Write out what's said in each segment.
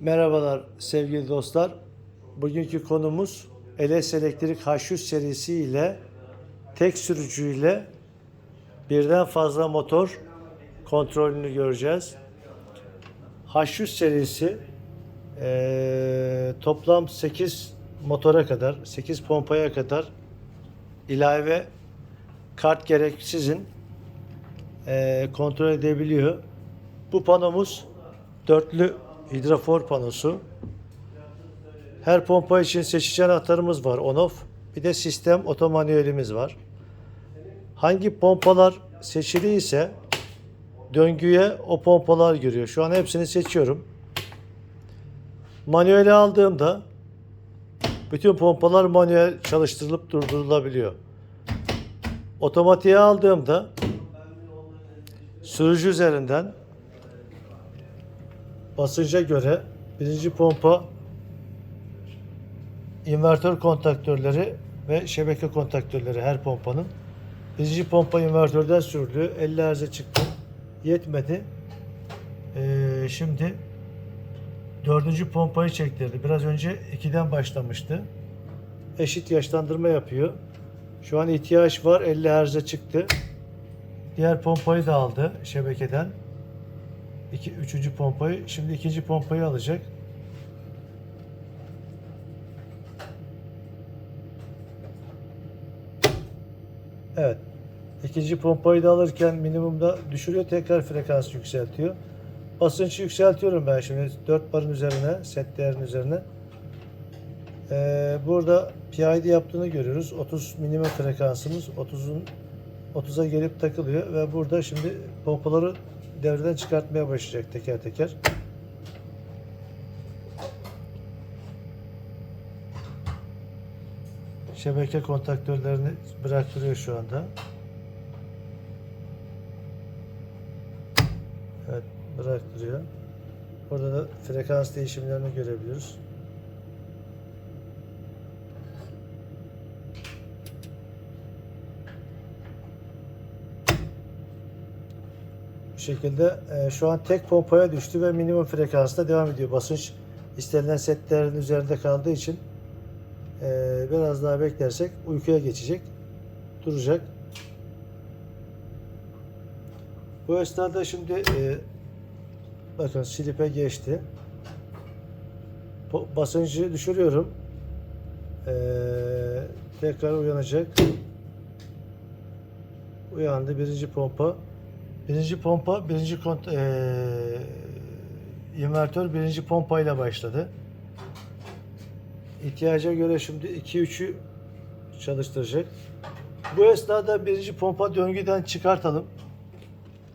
Merhabalar sevgili dostlar. Bugünkü konumuz LS Elektrik H100 serisi ile tek sürücüyle birden fazla motor kontrolünü göreceğiz. H100 serisi eee, toplam 8 motora kadar, 8 pompaya kadar ilave kart gereksizin eee, kontrol edebiliyor. Bu panomuz dörtlü hidrafor panosu. Her pompa için seçici anahtarımız var on off. Bir de sistem otomanuelimiz var. Hangi pompalar seçili ise döngüye o pompalar giriyor. Şu an hepsini seçiyorum. Manueli aldığımda bütün pompalar manuel çalıştırılıp durdurulabiliyor. Otomatiğe aldığımda sürücü üzerinden basınca göre birinci pompa invertör kontaktörleri ve şebeke kontaktörleri her pompanın. Birinci pompa invertörden sürülüyor. 50 Hz'e çıktı. Yetmedi. Ee, şimdi dördüncü pompayı çektirdi. Biraz önce 2'den başlamıştı. Eşit yaşlandırma yapıyor. Şu an ihtiyaç var. 50 Hz'e çıktı. Diğer pompayı da aldı şebekeden. İki, üçüncü pompayı. Şimdi ikinci pompayı alacak. Evet. İkinci pompayı da alırken minimumda düşürüyor. Tekrar frekans yükseltiyor. Basıncı yükseltiyorum ben şimdi. 4 barın üzerine, set değerinin üzerine. Ee, burada PID yaptığını görüyoruz. 30 minimum frekansımız 30'un 30'a gelip takılıyor ve burada şimdi pompaları devreden çıkartmaya başlayacak teker teker. Şebeke kontaktörlerini bıraktırıyor şu anda. Evet, bıraktırıyor. Burada da frekans değişimlerini görebiliyoruz. Şekilde e, şu an tek pompaya düştü ve minimum frekansta devam ediyor. Basınç istenilen setlerin üzerinde kaldığı için e, biraz daha beklersek uykuya geçecek. Duracak. Bu esnada şimdi e, bakın silipe geçti. Basıncı düşürüyorum. E, tekrar uyanacak. Uyandı. Birinci pompa. Birinci pompa, birinci kont eee invertör birinci pompayla başladı. İhtiyaca göre şimdi 2-3'ü çalıştıracak. Bu esnada birinci pompa döngüden çıkartalım.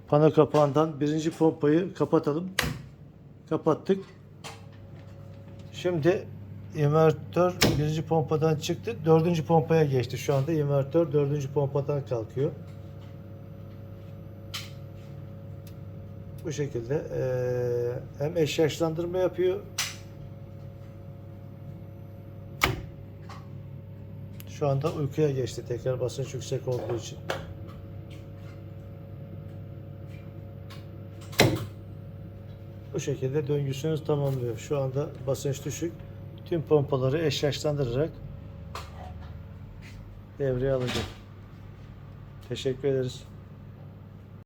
Pano kapağından birinci pompayı kapatalım. Kapattık. Şimdi invertör birinci pompadan çıktı. Dördüncü pompaya geçti. Şu anda invertör dördüncü pompadan kalkıyor. Bu şekilde eee, hem eşyaşlandırma yapıyor. Şu anda uykuya geçti tekrar basınç yüksek olduğu için. Bu şekilde döngüsünü tamamlıyor. Şu anda basınç düşük. Tüm pompaları eşyaşlandırarak devreye alacak. Teşekkür ederiz.